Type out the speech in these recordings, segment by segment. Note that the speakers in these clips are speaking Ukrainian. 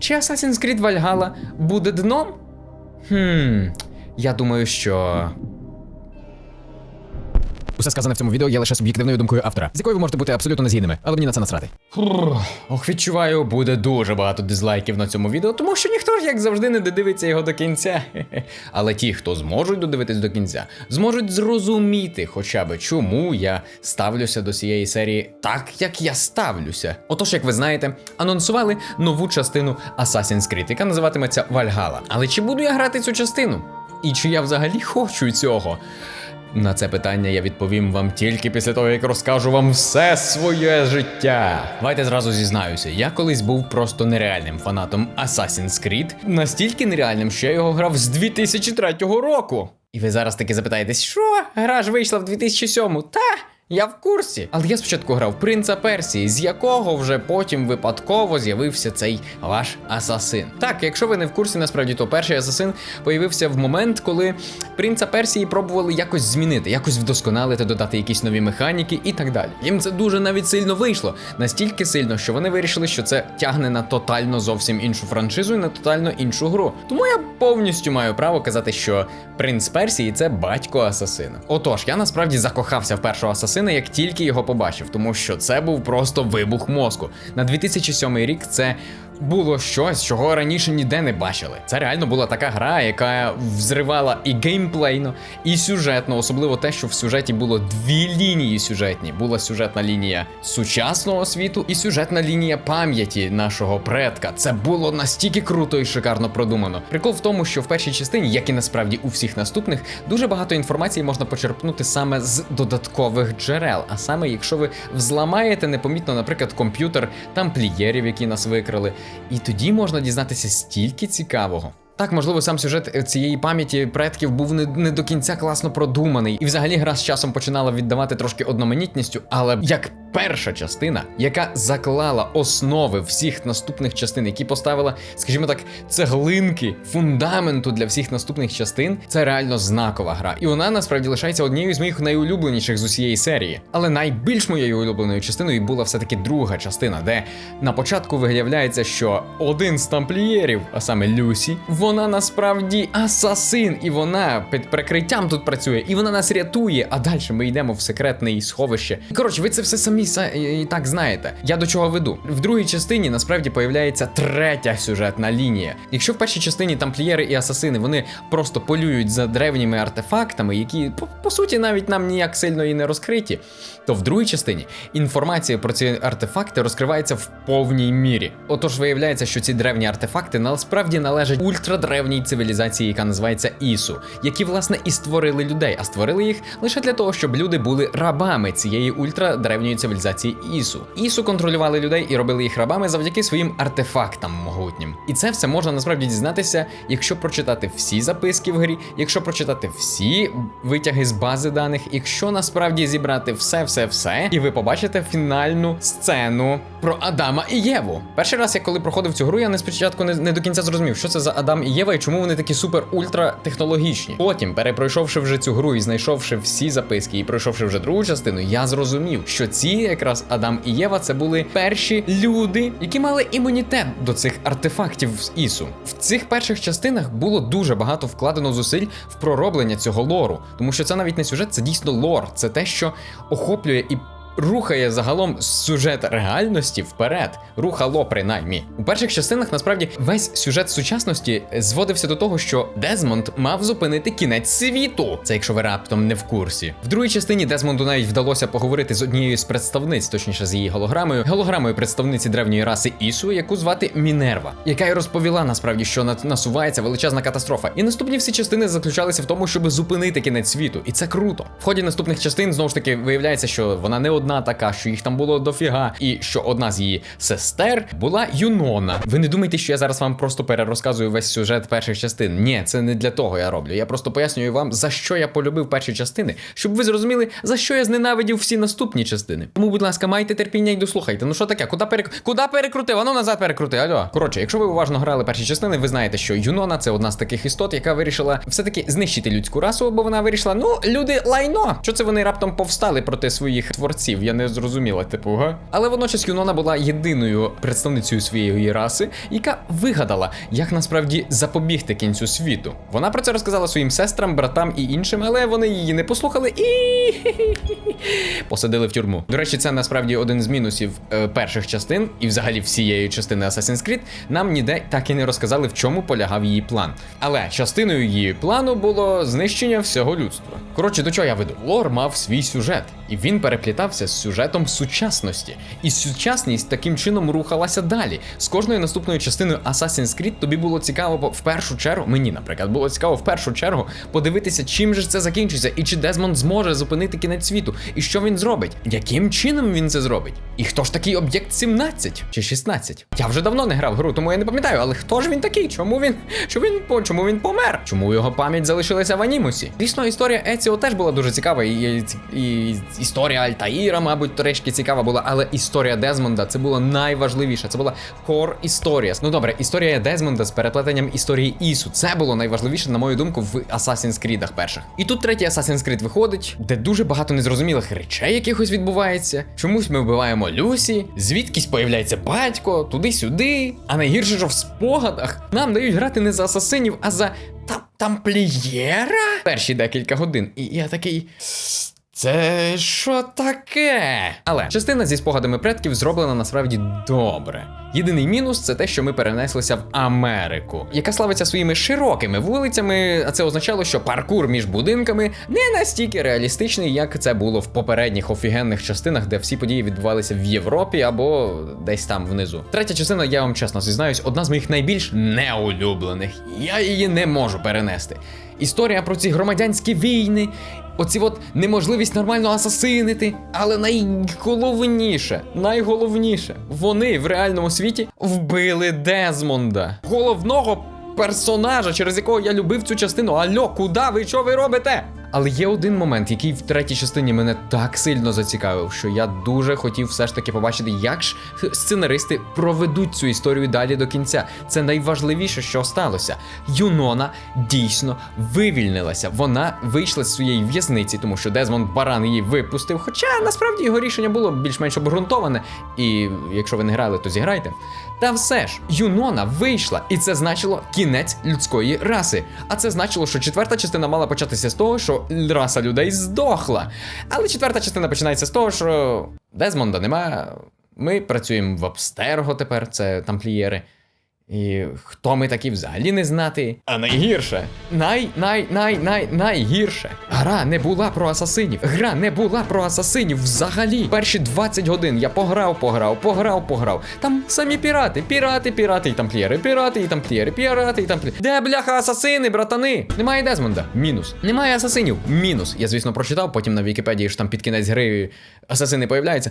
Чи Assassin's Creed Valhalla буде дном? Хм, я думаю, що. Усе сказане в цьому відео є лише суб'єктивною думкою автора, з якою ви можете бути абсолютно незгідними, але мені на це насрати. Ох, відчуваю, буде дуже багато дизлайків на цьому відео, тому що ніхто ж, як завжди, не додивиться його до кінця. Але ті, хто зможуть додивитись до кінця, зможуть зрозуміти хоча б, чому я ставлюся до цієї серії так, як я ставлюся. Отож, як ви знаєте, анонсували нову частину Assassin's Creed, яка називатиметься Valhalla. Але чи буду я грати цю частину? І чи я взагалі хочу цього? На це питання я відповім вам тільки після того, як розкажу вам все своє життя. Давайте зразу зізнаюся, я колись був просто нереальним фанатом Assassin's Creed, настільки нереальним, що я його грав з 2003 року. І ви зараз таки запитаєтесь, що? Гра ж вийшла в 2007 Та! Я в курсі. Але я спочатку грав принца Персії, з якого вже потім випадково з'явився цей ваш асасин. Так, якщо ви не в курсі, насправді, то перший асасин появився в момент, коли принца Персії пробували якось змінити, якось вдосконалити, додати якісь нові механіки і так далі. Їм це дуже навіть сильно вийшло. Настільки сильно, що вони вирішили, що це тягне на тотально зовсім іншу франшизу і на тотально іншу гру. Тому я повністю маю право казати, що принц Персії це батько асасина. Отож, я насправді закохався в першого асасина, як тільки його побачив, тому що це був просто вибух мозку. На 2007 рік це. Було щось, чого раніше ніде не бачили. Це реально була така гра, яка взривала і геймплейно, і сюжетно, особливо те, що в сюжеті було дві лінії сюжетні. Була сюжетна лінія сучасного світу і сюжетна лінія пам'яті нашого предка. Це було настільки круто і шикарно продумано. Прикол в тому, що в першій частині, як і насправді у всіх наступних, дуже багато інформації можна почерпнути саме з додаткових джерел. А саме, якщо ви взламаєте непомітно, наприклад, комп'ютер тамплієрів, які нас викрали, і тоді можна дізнатися стільки цікавого. Так, можливо, сам сюжет е, цієї пам'яті предків був не, не до кінця класно продуманий, і взагалі гра з часом починала віддавати трошки одноманітністю, але як перша частина, яка заклала основи всіх наступних частин, які поставила, скажімо так, цеглинки фундаменту для всіх наступних частин, це реально знакова гра. І вона насправді лишається однією з моїх найулюбленіших з усієї серії. Але найбільш моєю улюбленою частиною була все-таки друга частина, де на початку виявляється, що один з тамплієрів, а саме Люсі, вона насправді асасин, і вона під прикриттям тут працює, і вона нас рятує. А далі ми йдемо в секретне сховище. Коротше, ви це все самі са- і так знаєте. Я до чого веду. В другій частині насправді появляється третя сюжетна лінія. Якщо в першій частині тамплієри і асасини вони просто полюють за древніми артефактами, які по, по суті навіть нам ніяк сильно і не розкриті, то в другій частині інформація про ці артефакти розкривається в повній мірі. Отож, виявляється, що ці древні артефакти насправді належать ультрадревній цивілізації, яка називається Ісу, які власне і створили людей, а створили їх лише для того, щоб люди були рабами цієї ультрадревньої цивілізації Ісу. Ісу контролювали людей і робили їх рабами завдяки своїм артефактам могутнім. І це все можна насправді дізнатися, якщо прочитати всі записки в грі, якщо прочитати всі витяги з бази даних, якщо насправді зібрати все, все, все, і ви побачите фінальну сцену про Адама і Єву. Перший раз, я коли проходив цю гру, я не спочатку не, не до кінця зрозумів, що це за Адам і Єва і чому вони такі супер ультра технологічні. Потім, перепройшовши вже цю гру і знайшовши всі записки, і пройшовши вже другу частину, я зрозумів, що ці якраз Адам і Єва це були перші люди, які мали імунітет до цих артефактів з Ісу. В цих перших частинах було дуже багато вкладено зусиль в пророблення цього лору, тому що це навіть не сюжет, це дійсно лор. Це те, що охоплює і рухає загалом сюжет реальності вперед. Рухало принаймні. У перших частинах насправді весь сюжет сучасності зводився до того, що Дезмонд мав зупинити кінець світу. Це якщо ви раптом не в курсі. В другій частині Дезмонду навіть вдалося поговорити з однією з представниць, точніше з її голограмою, голограмою представниці древньої раси Ісу, яку звати Мінерва, яка й розповіла насправді, що насувається величезна катастрофа. І наступні всі частини заключалися в тому, щоб зупинити кінець світу, і це круто. В ході наступних частин знову ж таки виявляється, що вона не одна така, що їх там було дофіга, і що одна з її сестер була Юнона. Ви не думайте, що я зараз вам просто перерозказую весь сюжет перших частин. Ні, це не для того я роблю. Я просто пояснюю вам, за що я полюбив перші частини, щоб ви зрозуміли, за що я зненавидів всі наступні частини. Тому, будь ласка, майте терпіння і дослухайте. Ну що таке? Куди перек... Куди перекрутив? Ану назад перекрути. Алло. Коротше, якщо ви уважно грали перші частини, ви знаєте, що Юнона це одна з таких істот, яка вирішила все-таки знищити людську расу, бо вона вирішила, ну, люди лайно. Що це вони раптом повстали проти своїх творців? Слів, я не зрозуміла, типу, га? Але водночас Юнона була єдиною представницею своєї раси, яка вигадала, як насправді запобігти кінцю світу. Вона про це розказала своїм сестрам, братам і іншим, але вони її не послухали і посадили в тюрму. До речі, це насправді один з мінусів е, перших частин, і взагалі всієї частини Assassin's Creed. Нам ніде так і не розказали, в чому полягав її план. Але частиною її плану було знищення всього людства. Коротше, до чого я веду? Лор мав свій сюжет, і він переплітався з сюжетом сучасності. І сучасність таким чином рухалася далі. З кожною наступною частиною Assassin's Creed тобі було цікаво в першу чергу, мені, наприклад, було цікаво в першу чергу подивитися, чим же це закінчиться, і чи Дезмонд зможе зупинити кінець світу, і що він зробить, яким чином він це зробить, і хто ж такий об'єкт 17 чи 16? Я вже давно не грав гру, тому я не пам'ятаю, але хто ж він такий? Чому він що він чому він помер? Чому його пам'ять залишилася в анімусі? Дійсно, історія Еціо теж була дуже цікава, і, і, і історія Альтаїра, мабуть, трішки цікава була, але історія Дезмонда це було найважливіше. Це була кор історія. Ну добре, історія Дезмонда з переплетенням історії Ісу. Це було найважливіше, на мою думку, в Assassin's Creed перших. І тут третій Assassin's Creed виходить, де дуже багато незрозумілих речей якихось відбувається. Чомусь ми вбиваємо Люсі, звідкись появляється батько, туди-сюди. А найгірше, що в спогадах нам дають грати не за асасинів, а за там, тамплієра перші декілька годин. І я такий. Це що таке? Але частина зі спогадами предків зроблена насправді добре. Єдиний мінус це те, що ми перенеслися в Америку, яка славиться своїми широкими вулицями, а це означало, що паркур між будинками не настільки реалістичний, як це було в попередніх офігенних частинах, де всі події відбувалися в Європі або десь там внизу. Третя частина, я вам чесно зізнаюсь, одна з моїх найбільш неулюблених. Я її не можу перенести. Історія про ці громадянські війни. Оці от неможливість нормально асасинити. Але найголовніше, найголовніше, вони в реальному світі вбили Дезмонда, головного персонажа, через якого я любив цю частину. Альо, куди ви? Що ви робите? Але є один момент, який в третій частині мене так сильно зацікавив, що я дуже хотів все ж таки побачити, як ж сценаристи проведуть цю історію далі до кінця. Це найважливіше, що сталося. Юнона дійсно вивільнилася. Вона вийшла з своєї в'язниці, тому що Дезмонд Баран її випустив. Хоча насправді його рішення було більш-менш обґрунтоване. І якщо ви не грали, то зіграйте. Та все ж, Юнона вийшла, і це значило кінець людської раси. А це значило, що четверта частина мала початися з того, що раса людей здохла. Але четверта частина починається з того, що Дезмонда немає. Ми працюємо в Абстерго тепер, це тамплієри. І хто ми такі взагалі не знати. А найгірше, най, най, най, най, найгірше. Гра не була про асасинів. Гра не була про асасинів взагалі. Перші 20 годин я пограв, пограв, пограв, пограв. Там самі пірати, пірати, пірати і тамплієри, пірати і тамплієри, пірати і тамплієри. Де бляха асасини, братани? Немає Дезмонда. Мінус. Немає асасинів. Мінус. Я, звісно, прочитав, потім на Вікіпедії ж там під кінець гри асасини появляються.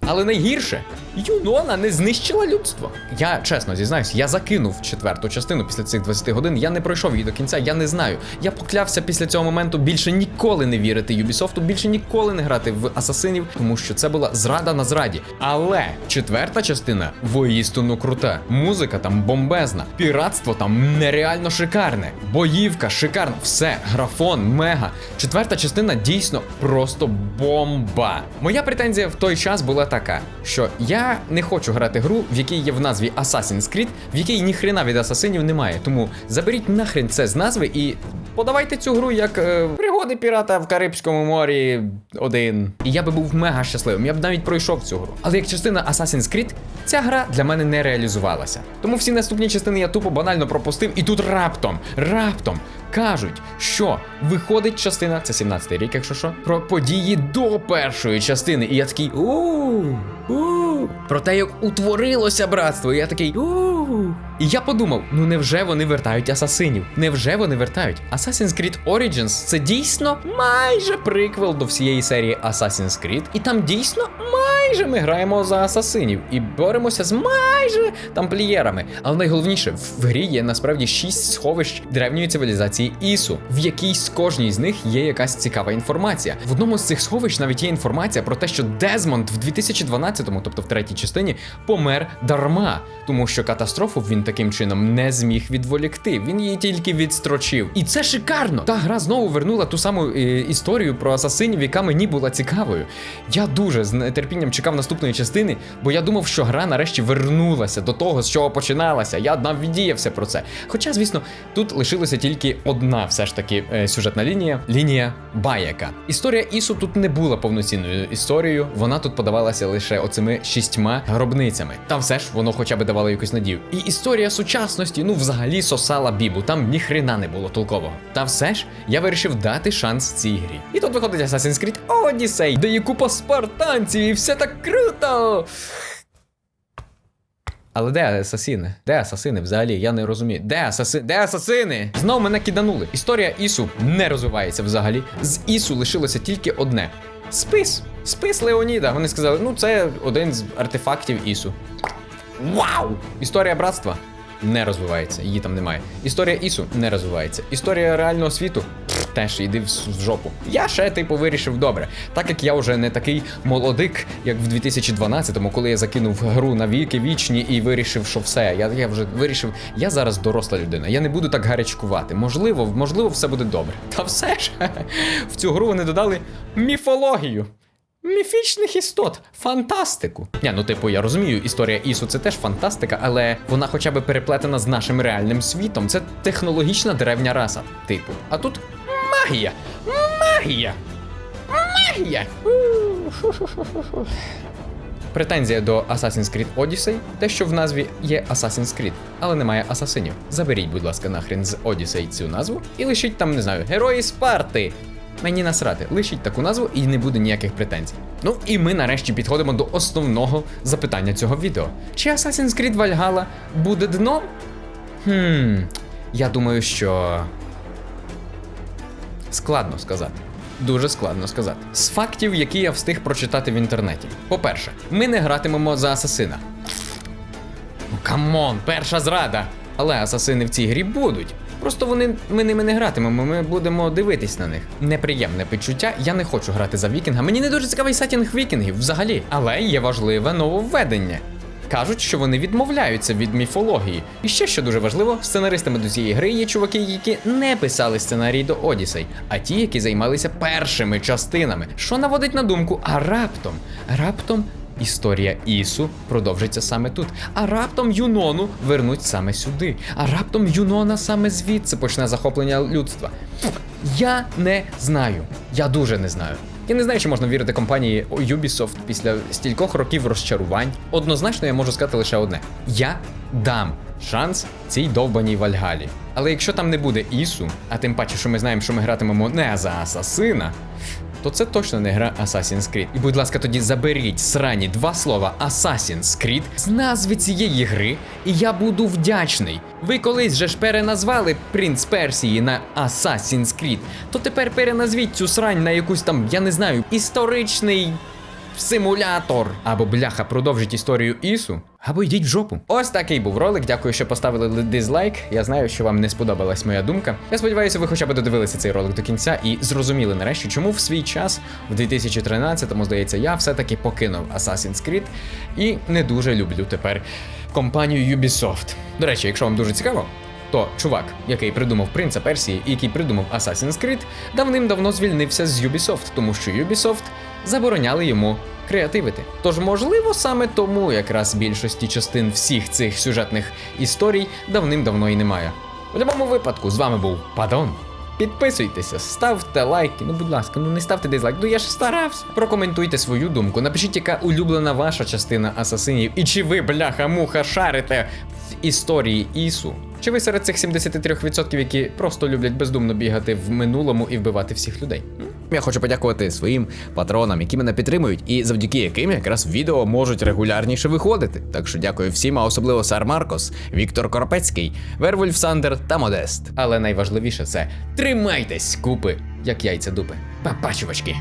Але найгірше, Юнона не знищила людство. Я чесно зізнаюсь, я закинув четверту частину після цих 20 годин. Я не пройшов її до кінця, я не знаю. Я поклявся після цього моменту більше ніколи не вірити Юбісофту, більше ніколи не грати в асасинів, тому що це була зрада на зраді. Але четверта частина воїстину крута. Музика там бомбезна, піратство там нереально шикарне, боївка шикарна, все, графон, мега. Четверта частина дійсно просто бомба. Моя претензія в той час була така, що я не хочу грати гру, в якій є в назві Assassin's Creed, в якій ніхрена від асасинів немає. Тому заберіть нахрен це з назви і подавайте цю гру як е, пригоди пірата в Карибському морі один. І я би був мега щасливим. Я б навіть пройшов цю гру. Але як частина Assassin's Creed, ця гра для мене не реалізувалася. Тому всі наступні частини я тупо банально пропустив, і тут раптом, раптом кажуть, що виходить частина, це 17-й рік, якщо що, про події до першої частини. І я такий у про те, як утворилося братство. І я такий у І я подумав: ну невже вони вертають асасинів? Невже вони вертають? Assassin's Creed Origins це дійсно майже приквел до всієї серії Assassin's Creed. І там дійсно майже ми граємо за асасинів і боремося з майже тамплієрами. Але найголовніше, в грі є насправді шість сховищ древньої цивілізації Ісу. В якійсь з кожній з них є якась цікава інформація. В одному з цих сховищ навіть є інформація про те, що Дезмонд в 2012-му, тобто в третій частині, помер дарма, тому що катастрофу він таким чином не зміг відволікти. Він її тільки відстрочив. І це шикарно. Та гра знову вернула ту саму е, історію про асасинів, яка мені була цікавою. Я дуже з нетерпінням чекав наступної частини, бо я думав, що гра нарешті вернулася до того, з чого починалася. Я навідіявся про це. Хоча, звісно, тут лишилася тільки одна все ж таки е, сюжетна лінія лінія Баяка. Історія Ісу тут не була повноцінною історією, вона тут подавалася лише оцими шістьма гробницями. Там все ж воно хоча б давало якусь надію. І історія сучасності, ну взагалі сосала бібу, там ні хрена не було толкового. Та все ж я вирішив дати шанс цій грі. І тут виходить Assassin's Creed Odyssey, де є купа спартанців, і все так круто. Але де асасини? Де асасини взагалі? Я не розумію. Де асаси... Де асасини? Знову мене киданули. Історія Ісу не розвивається взагалі. З Ісу лишилося тільки одне: спис. Спис Леоніда. Вони сказали, ну це один з артефактів Ісу. Вау! Історія братства не розвивається, її там немає. Історія Ісу не розвивається. Історія реального світу пф, теж йди в, жопу. Я ще типу вирішив добре. Так як я вже не такий молодик, як в 2012-му, коли я закинув гру на віки вічні і вирішив, що все. Я, я вже вирішив, я зараз доросла людина. Я не буду так гарячкувати. Можливо, можливо, все буде добре. Та все ж в цю гру вони додали міфологію. Міфічних істот, фантастику. Ні, ну типу, я розумію, історія Ісу це теж фантастика, але вона хоча б переплетена з нашим реальним світом. Це технологічна древня раса, типу. А тут магія! Магія! Магія! Претензія до Assassin's Creed Odyssey те, що в назві є Assassin's Creed, але немає асасинів. Заберіть, будь ласка, нахрен з Odyssey цю назву і лишіть там, не знаю, герої Спарти. Мені насрати, лишіть таку назву і не буде ніяких претензій. Ну і ми нарешті підходимо до основного запитання цього відео. Чи Assassin's Creed Valhalla буде дном? Хм, я думаю, що. Складно сказати. Дуже складно сказати. З фактів, які я встиг прочитати в інтернеті. По-перше, ми не гратимемо за асасина. Ну камон, перша зрада. Але асасини в цій грі будуть. Просто вони ми ними не гратимемо, ми будемо дивитись на них. Неприємне почуття. Я не хочу грати за вікінга. Мені не дуже цікавий сетінг вікінгів взагалі. Але є важливе нововведення. Кажуть, що вони відмовляються від міфології. І ще що дуже важливо, сценаристами до цієї гри є чуваки, які не писали сценарій до Одіссей, а ті, які займалися першими частинами, що наводить на думку, а раптом, раптом. Історія Ісу продовжиться саме тут. А раптом Юнону вернуть саме сюди. А раптом Юнона саме звідси почне захоплення людства. Я не знаю. Я дуже не знаю. Я не знаю, чи можна вірити компанії Ubisoft після стількох років розчарувань. Однозначно, я можу сказати лише одне: я дам шанс цій довбаній Вальгалі. Але якщо там не буде Ісу, а тим паче, що ми знаємо, що ми гратимемо не за асасина. То це точно не гра Assassin's Creed. І будь ласка, тоді заберіть срані два слова Assassin's Creed з назви цієї гри, і я буду вдячний. Ви колись же ж переназвали Принц Персії на Assassin's Creed, то тепер переназвіть цю срань на якусь там, я не знаю, історичний симулятор. Або бляха, продовжить історію Ісу, або йдіть в жопу. Ось такий був ролик. Дякую, що поставили дизлайк. Я знаю, що вам не сподобалась моя думка. Я сподіваюся, ви хоча б додивилися цей ролик до кінця і зрозуміли нарешті, чому в свій час, в 2013-му, здається, я все-таки покинув Assassin's Creed і не дуже люблю тепер компанію Ubisoft. До речі, якщо вам дуже цікаво. То чувак, який придумав принца Персії і який придумав Assassin's Creed, давним-давно звільнився з Ubisoft, тому що Ubisoft забороняли йому креативити. Тож, можливо, саме тому якраз більшості частин всіх цих сюжетних історій давним-давно і немає. У будь-якому випадку, з вами був Падон. Підписуйтеся, ставте лайки. Ну, будь ласка, ну не ставте дизлайк, ну я ж старався. Прокоментуйте свою думку. Напишіть, яка улюблена ваша частина асасинів, і чи ви, бляха-муха, шарите в історії Ісу. Чи ви серед цих 73%, які просто люблять бездумно бігати в минулому і вбивати всіх людей? Я хочу подякувати своїм патронам, які мене підтримують, і завдяки яким якраз відео можуть регулярніше виходити. Так що дякую всім, а особливо Сар Маркос, Віктор Коропецький, Вервольф Сандер та Модест. Але найважливіше це тримайтесь купи, як яйця дупи. Па-па, чувачки!